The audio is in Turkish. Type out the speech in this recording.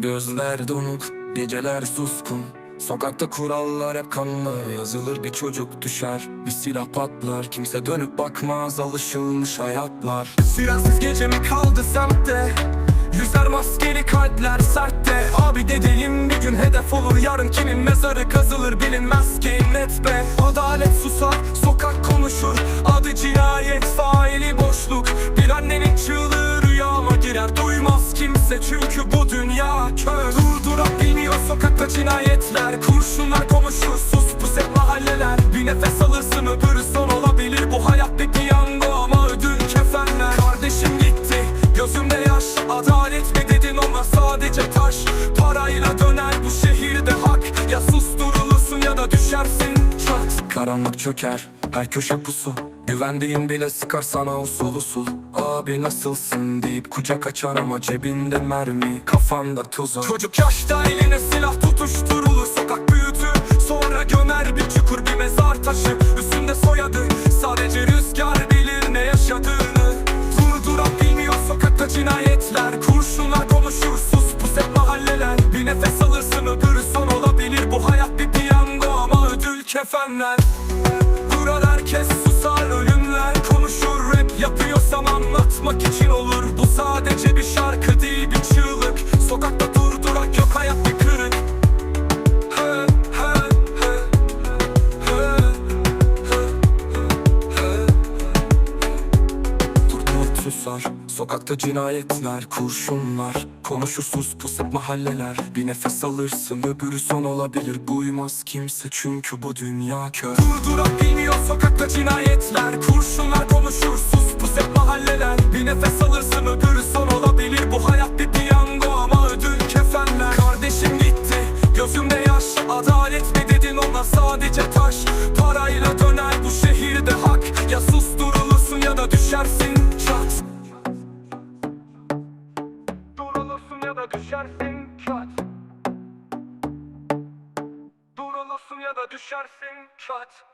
Gözler donuk, geceler suskun. Sokakta kurallar hep kanlı. Yazılır bir çocuk düşer Bir silah patlar. Kimse dönüp bakmaz Alışılmış hayatlar. Sirensiz gece mi kaldı semtte? Yüzer maskeli kalpler sertte. Abi dedelim bir gün hedef olur Yarın kimin mezarı kazılır bilinmez ki. Net be Adalet Kimse çünkü bu dünya kör. Durdurak bilmiyor sokakta cinayetler. Kurşunlar konuşur, sus pus hep mahalleler Bir nefes alırsın öbürü son olabilir. Bu hayat bir piyango ama ödül kefenler. Kardeşim gitti, gözümde yaş. Adalet mi dedin ona? Sadece taş. Parayla döner bu şehirde hak. Ya susturulursun ya da düşersin. Çat Karanlık çöker, her köşe pusu Güvendiğin bile sıkar sana usul usul Abi nasılsın deyip kucak açar ama cebinde mermi. Kafanda tuzu. Çocuk yaşta eline silah tutuşturulur. Sokak büyüdü sonra gömer bir çukur bir mezar taşı. Üstünde soyadı sadece rüzgar bilir ne yaşadığını. Durduran bilmiyor sokakta cinayetler. Kurşunlar konuşur sus pus hep mahalleler Bir nefes alırsın öbürü son olabilir. Bu hayat bir piyango ama ödül kefenler Yapıyorsam anlatmak için olur. Bu sadece bir şarkı değil bir çığlık. Sokakta durdurak yok hayat bir kırık. Durdurak susar. Sokakta cinayetler, kurşunlar Konuşursuz pusat mahalleler. Bir nefes alırsın öbürü son olabilir. Buymaz kimse çünkü bu dünya kör. Durdurak bilmiyor sokakta cinayetler Kurşunlar konuşur mahalleler Bir nefes alırsın öbürü son olabilir. Bu hayat bir piyango ama ödül kefenler Kardeşim gitti gözümde yaş. Adalet mi dedin ona? Sadece taş. Parayla döner bu şehirde hak. Ya susturulursun ya da düşersin. Çat. Durulursun ya da düşersin. Çat. Durulursun ya da düşersin. Çat